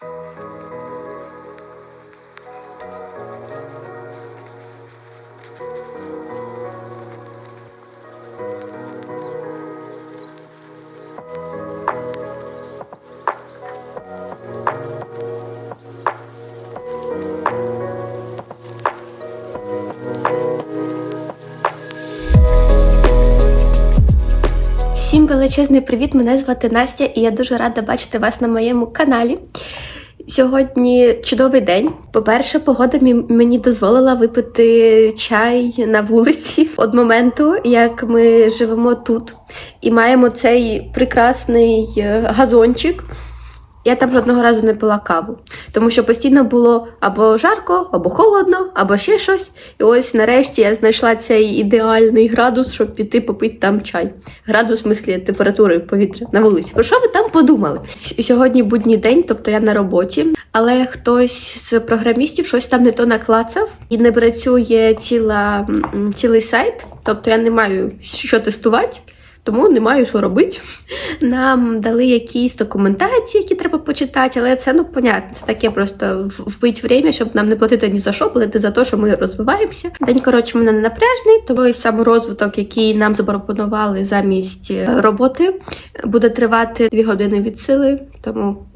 Всім величезний привіт! Мене звати Настя, і я дуже рада бачити вас на моєму каналі. Сьогодні чудовий день. По-перше, погода мені дозволила випити чай на вулиці від моменту, як ми живемо тут, і маємо цей прекрасний е, газончик. Я там жодного разу не пила каву, тому що постійно було або жарко, або холодно, або ще щось. І ось нарешті я знайшла цей ідеальний градус, щоб піти попити там чай. Градус, в смислі, температури повітря на вулиці. Про що ви там подумали? Сьогодні будній день, тобто я на роботі, але хтось з програмістів щось там не то наклацав і не працює ціла, цілий сайт. Тобто я не маю що тестувати. Тому не маю що робити. Нам дали якісь документації, які треба почитати, але це ну понятно. Це таке просто вбить время, щоб нам не платити ні за що, платити за те, що ми розвиваємося. День коротше мене не напряжний, тому і саморозвиток, який нам запропонували замість е, роботи, буде тривати дві години від сили. Тому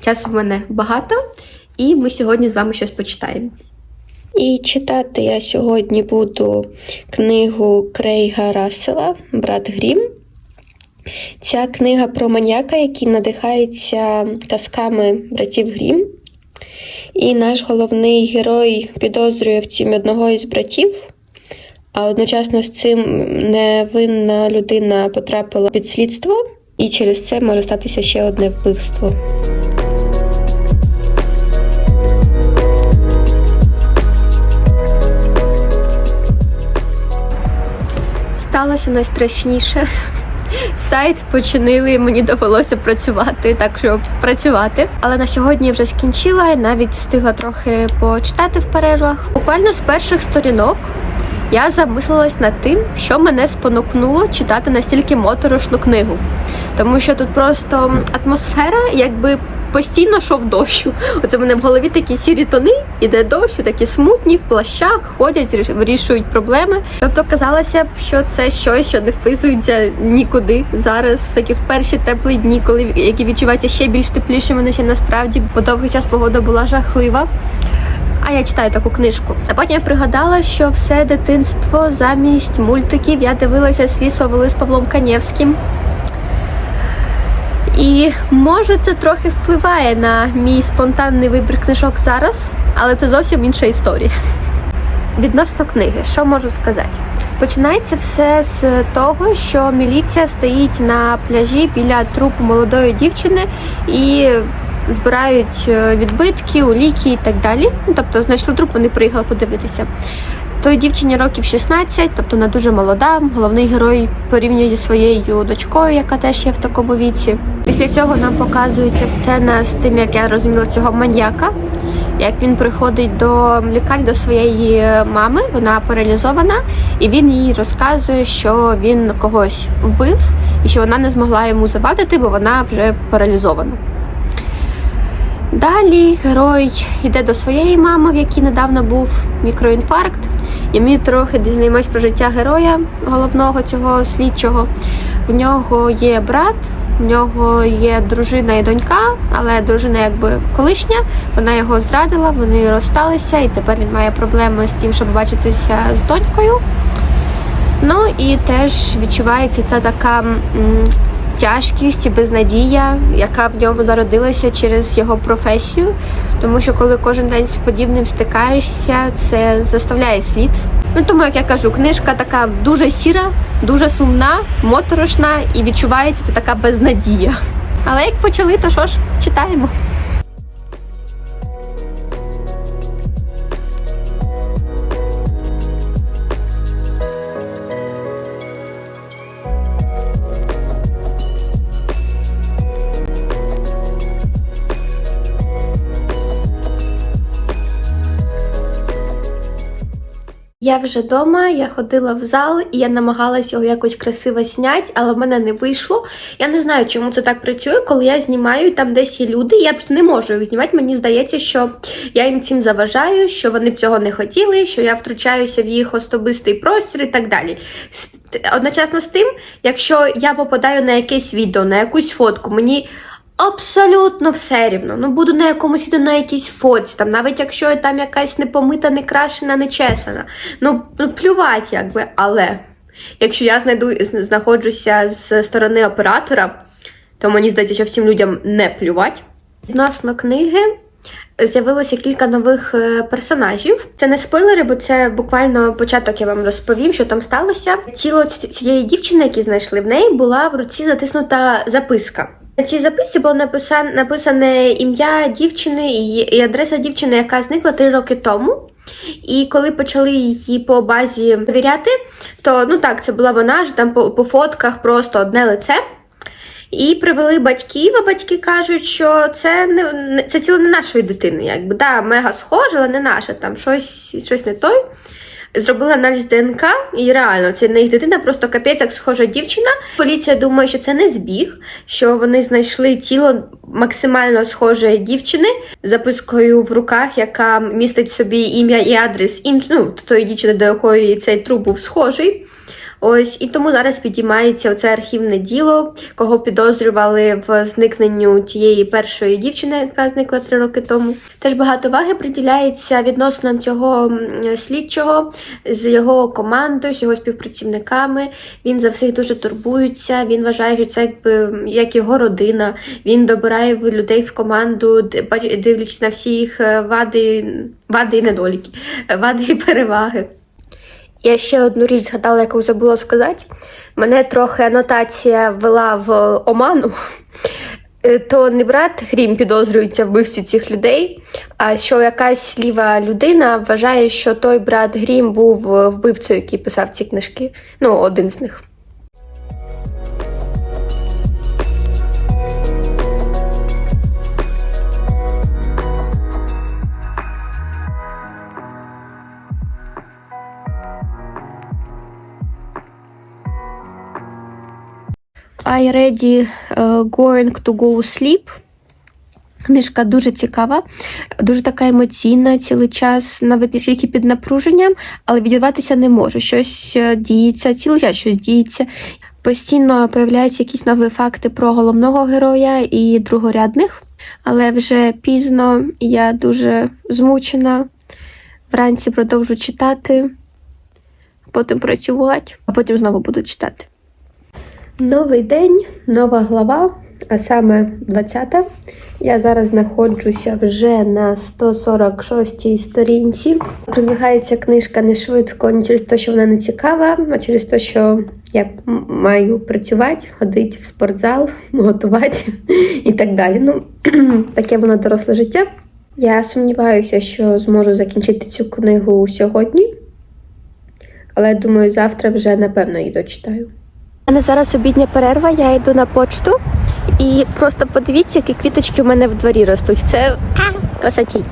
часу в мене багато, і ми сьогодні з вами щось почитаємо. І читати я сьогодні буду книгу Крейга Рассела Брат Грім. Ця книга про маньяка, який надихається казками братів Грім. І наш головний герой підозрює в цім одного із братів, а одночасно з цим невинна людина потрапила під слідство, і через це може статися ще одне вбивство. Сталося найстрашніше. Сайт починили, мені довелося працювати, так що працювати. Але на сьогодні я вже скінчила і навіть встигла трохи почитати в перервах. Буквально з перших сторінок я замислилась над тим, що мене спонукнуло читати настільки моторошну книгу. Тому що тут просто атмосфера, якби постійно шов дощу. Оце в мене в голові такі сірі тони, іде дощ, такі смутні в плащах, ходять, ріш- вирішують проблеми. Тобто казалося б, що це щось, що не вписується нікуди зараз, такі в перші теплі дні, коли які відчуваються ще більш теплішими, є насправді, бо довгий час погода була жахлива. А я читаю таку книжку. А потім я пригадала, що все дитинство замість мультиків я дивилася свій совели з Павлом Канєвським. І може це трохи впливає на мій спонтанний вибір книжок зараз, але це зовсім інша історія. Відносно книги, що можу сказати? Починається все з того, що міліція стоїть на пляжі біля трупу молодої дівчини і збирають е, відбитки, уліки і так далі. Ну, Тобто знайшли труп, вони приїхали подивитися. Той дівчині років 16, тобто вона дуже молода. Головний герой порівнює зі своєю дочкою, яка теж є в такому віці. Після цього нам показується сцена з тим, як я розуміла цього маньяка, як він приходить до лікарні до своєї мами, вона паралізована, і він їй розказує, що він когось вбив і що вона не змогла йому завадити, бо вона вже паралізована. Далі герой йде до своєї мами, в якій недавно був мікроінфаркт. І ми трохи дізнаємось про життя героя головного цього слідчого. В нього є брат, в нього є дружина і донька, але дружина якби колишня. Вона його зрадила, вони розсталися, і тепер він має проблеми з тим, щоб бачитися з донькою. Ну і теж відчувається ця така тяжкість і безнадія, яка в ньому зародилася через його професію. Тому що коли кожен день з подібним стикаєшся, це заставляє слід. Ну тому, як я кажу, книжка така дуже сіра, дуже сумна, моторошна і відчувається це така безнадія. Але як почали, то що ж, читаємо. Я вже вдома, я ходила в зал і я намагалася його якось красиво зняти, але в мене не вийшло. Я не знаю, чому це так працює, коли я знімаю, там десь є люди, я не можу їх знімати. Мені здається, що я їм цим заважаю, що вони б цього не хотіли, що я втручаюся в їх особистий простір і так далі. Одночасно з тим, якщо я попадаю на якесь відео, на якусь фотку, мені абсолютно все рівно. Ну, буду на якомусь відео на якійсь фотці, там, навіть якщо там якась непомита, не крашена, не чесана. Ну, ну плювать, якби, але якщо я знайду знаходжуся з сторони оператора, то мені здається, що всім людям не плювать. Відносно книги. З'явилося кілька нових е, персонажів. Це не спойлери, бо це буквально початок я вам розповім, що там сталося. Тіло цієї дівчини, які знайшли в неї, була в руці затиснута записка. На цій записці було написане, ім'я дівчини і, адреса дівчини, яка зникла три роки тому. І коли почали її по базі перевіряти, то ну так, це була вона ж там по, по фотках просто одне лице. І привели батьків, а батьки кажуть, що це не- це тіло не нашої дитини. Якби да, мега схоже, але не наше. Там щось, щось не той. Зробили аналіз ДНК, і реально це не їх дитина, просто капець, як схожа дівчина. Поліція думає, що це не збіг, що вони знайшли тіло максимально схожої дівчини з запискою в руках, яка містить собі ім'я і адрес інш... ну, тої дівчини, до якої цей труп був схожий. Ось і тому зараз підіймається оце архівне діло, кого підозрювали в зникненню тієї першої дівчини, яка зникла три роки тому. Теж багато уваги приділяється відносинам цього слідчого з його командою, з його співпрацівниками. Він за всіх дуже турбується. Він вважає, що це якби як його родина. Він добирає людей в команду, дивлячись на всі їх е, вади, вади і недоліки, е, вади і переваги. Я ще одну річ згадала, яку забула сказати. Мене трохи анотація вела в оману. Е, То не брат Грім підозрюється в вбивстві цих людей, а що якась ліва людина вважає, що той брат Грім був вбивцею, який писав ці книжки. Ну, один з них. I ready uh, going to go sleep. Книжка дуже цікава, дуже така емоційна цілий час, навіть не скільки під напруженням, але відірватися не може. Щось е, діється, цілий час щось діється. Постійно появляються якісь нові факти про головного героя і другорядних, але вже пізно я дуже змучена. Вранці продовжу читати, потім працювати, а потім знову буду читати. Новий день, нова глава, а саме 20. Я зараз знаходжуся вже на 146-й сторінці. Розвивається книжка не швидко, не через те, що вона не цікава, а через те, що я маю працювати, ходити в спортзал, готувати і так далі. Ну, таке воно доросле життя. Я сумніваюся, що зможу закінчити цю книгу сьогодні, але думаю, завтра вже напевно її дочитаю. У мене зараз обідня перерва, я йду на почту і просто подивіться, які квіточки в мене в дворі ростуть. Це красоті.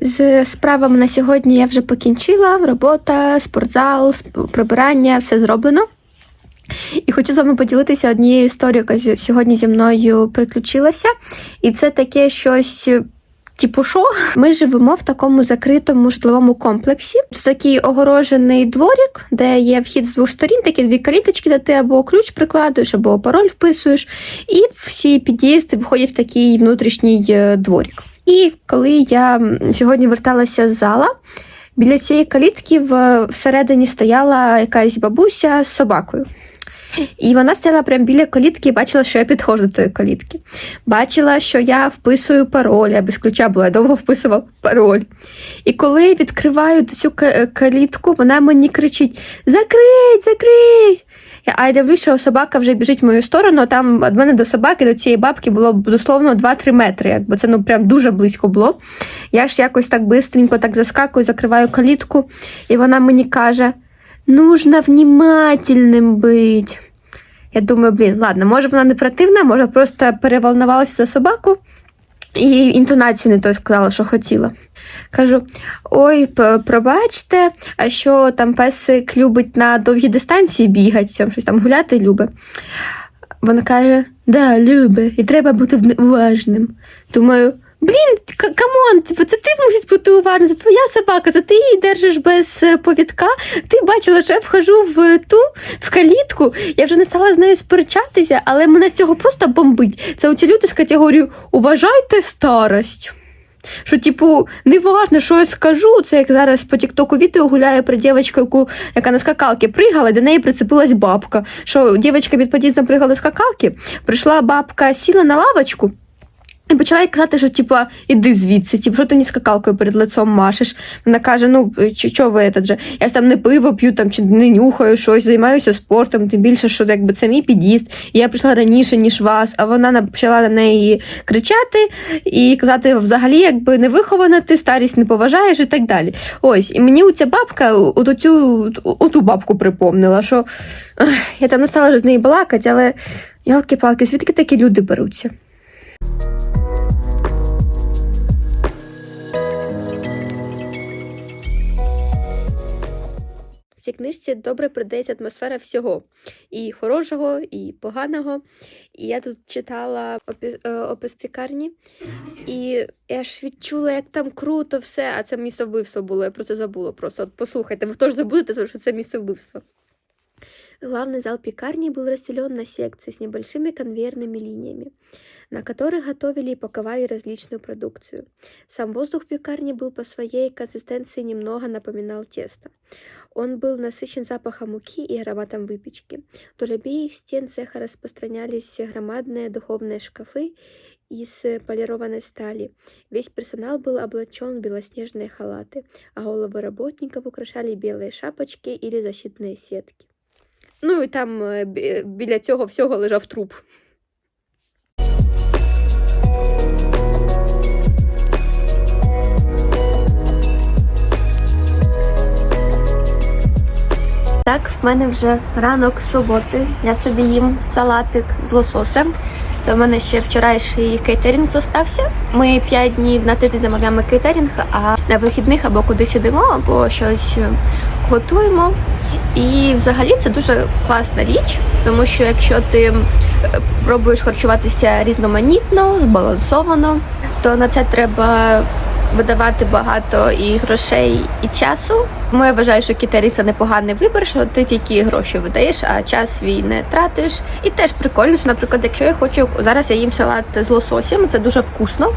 З справами на сьогодні я вже покінчила. Робота, спортзал, сп- прибирання, все зроблено. І хочу з вами поділитися однією історією, яка сьогодні зі мною приключилася. І це таке щось. е, Типу, що? Ми живемо в такому закритому житловому комплексі. Це такий огорожений дворік, де є вхід з двох сторін, такі дві каліточки, де ти або ключ прикладуєш, або пароль вписуєш. І всі під'їзди виходять в такий внутрішній е, дворік. І коли я сьогодні верталася з зала, біля цієї калітки всередині стояла якась бабуся з собакою. І вона стояла прямо біля калітки і бачила, що я підходжу до тої калітки. Бачила, що я вписую пароль, я без ключа була, я довго вписувала пароль. І коли я відкриваю цю калітку, вона мені кричить: Закрить, закрить! А я дивлюсь, що собака вже біжить в мою сторону, там від мене до собаки, до цієї бабки було дословно 2-3 метри, якби це ну прям дуже близько було. Я ж якось так бистренько так заскакую, закриваю калітку, і вона мені каже: нужно внимательним быть. Я думаю, блін, ладно, може вона не противна, може просто переволнувалася за собаку і інтонацію не той сказала, що хотіла. Кажу: ой, пробачте, а що там песик любить на довгі дистанції бігати, щось там гуляти любить. Вона каже: да, любить, і треба бути уважним. Думаю, блін, камон, типу, це ти мусиш бути уважним, це твоя собака, це ти її держиш без е, повідка. Ти бачила, що я вхожу в ту в калітку. Я вже не стала з нею сперечатися, але мене з цього просто бомбить. Це оці люди з категорією Уважайте старость. Що, типу, не важно, що я скажу. Це як зараз по Тіктоку відео гуляє про дівчинку, яка на скакалки пригала, до неї прицепилась бабка. Що дівчинка під під'їздом пригала на скакалки, прийшла бабка, сіла на лавочку. І почала їй казати, що типа, іди звідси, типу, що ти мені скакалкою перед лицом машеш. Вона каже: ну, що ви этот же? Я ж там не пиво п'ю, там чи не нюхаю щось, займаюся спортом, тим більше, що якби це мій під'їзд, і я прийшла раніше, ніж вас. А вона почала на неї кричати і казати, взагалі, якби не вихована, ти старість не поважаєш і так далі. Ось, і мені ця бабка, от цю оту бабку припомнила, що я там не стала з нею балакати, але ялки-палки, звідки такі люди беруться? В цій книжці добре придається атмосфера всього. І хорошого, і поганого. І я тут читала опис, е, опис пікарні, і я ж відчула, як там круто все. А це місце вбивства було, я про це забула просто. От послухайте, ви теж забудете, що це місце вбивства. Главный зал пекарни был разделен на секции с небольшими конвейерными линиями, на которых готовили и паковали различную продукцию. Сам воздух пекарни был по своей консистенции немного напоминал тесто. Он был насыщен запахом муки и ароматом выпечки. Вдоль обеих стен цеха распространялись громадные духовные шкафы из э, полированной стали. Весь персонал был облачен в белоснежные халаты, а головы работников украшали белые шапочки или защитные сетки. Ну і там е, бі- біля цього всього лежав труп. Так, в мене вже ранок суботи. Я собі їм салатик з лососем. Це в мене ще вчорашній кейтерінг зостався. Ми п'ять днів на тиждень замовляємо кейтерінг, а на вихідних або кудись ідемо, або щось е, готуємо. І взагалі це дуже класна річ, тому що якщо ти е, пробуєш харчуватися різноманітно, збалансовано, то на це треба видавати багато і грошей, і часу. Тому я вважаю, що кітері це непоганий вибір, що ти тільки гроші видаєш, а час свій не тратиш. І теж прикольно, що, наприклад, якщо я хочу зараз я їм салат з лососем, це дуже вкусно.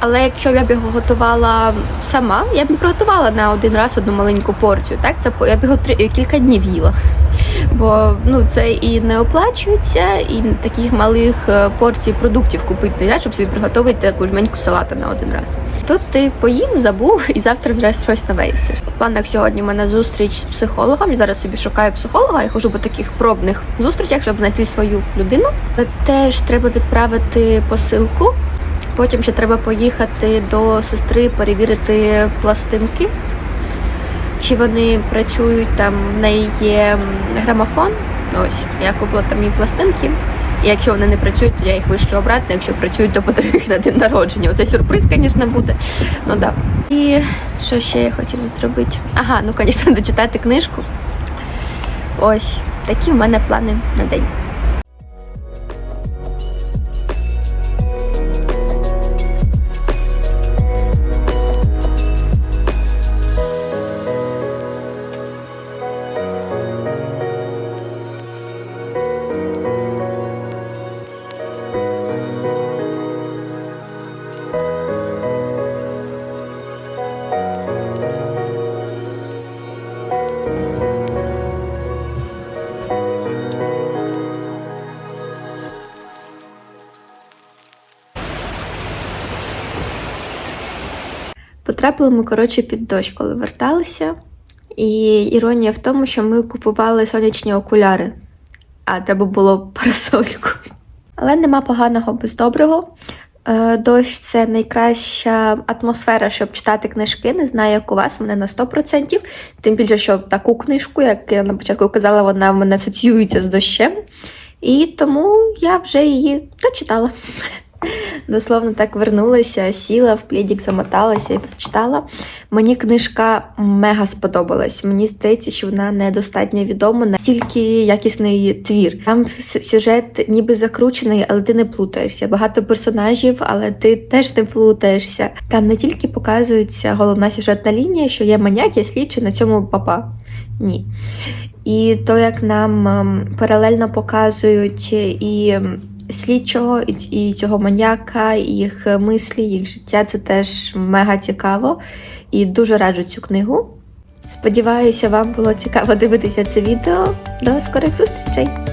Але якщо я б його готувала сама, я б не приготувала на один раз одну маленьку порцію. Так, це я б його три кілька днів їла. Бо ну це і не оплачується, і таких малих е, порцій продуктів купити не щоб собі приготувати таку жменьку салата на один раз. Тут ти поїв, забув і завтра вже щось нове їси. В планах сьогодні в мене зустріч з психологом. Я зараз собі шукаю психолога і хожу по таких пробних зустрічах, щоб знайти свою людину. Теж треба відправити посилку. Потім ще треба поїхати до сестри перевірити пластинки. Чи вони працюють там, в неї є грамофон. Ось, я купила там їй пластинки. І якщо вони не працюють, то я їх вишлю обратно. Якщо працюють, то подарую їх на день народження. Оце сюрприз, звісно, буде. Ну да. І що ще я хотіла зробити? Ага, ну звісно, дочитати книжку. Ось такі в мене плани на день. Потрапили ми, коротше, під дощ, коли верталися. І іронія в тому, що ми купували сонячні окуляри, а треба було парасольку. Але нема поганого без доброго. Е, Дощ це найкраща атмосфера, щоб читати книжки. Не знаю, як у вас, мене на 100%. Тим більше, що таку книжку, як я на початку казала, вона в мене асоціюється з дощем. І тому я вже її дочитала. Дословно так вернулася, сіла в плідік, замоталася і прочитала. Мені книжка мега сподобалась. Мені здається, що вона недостатньо відома, настільки якісний твір. Там сюжет ніби закручений, але ти не плутаєшся. Багато персонажів, але ти теж не плутаєшся. Там не тільки показується головна сюжетна лінія, що є маньяк, є слідчий, на цьому папа. Ні. І то, як нам ем, паралельно показують і ем, слідчого, і, цього маньяка, їх мислі, їх життя, це теж мега цікаво. І дуже раджу цю книгу. Сподіваюся, вам було цікаво дивитися це відео. До скорих зустрічей!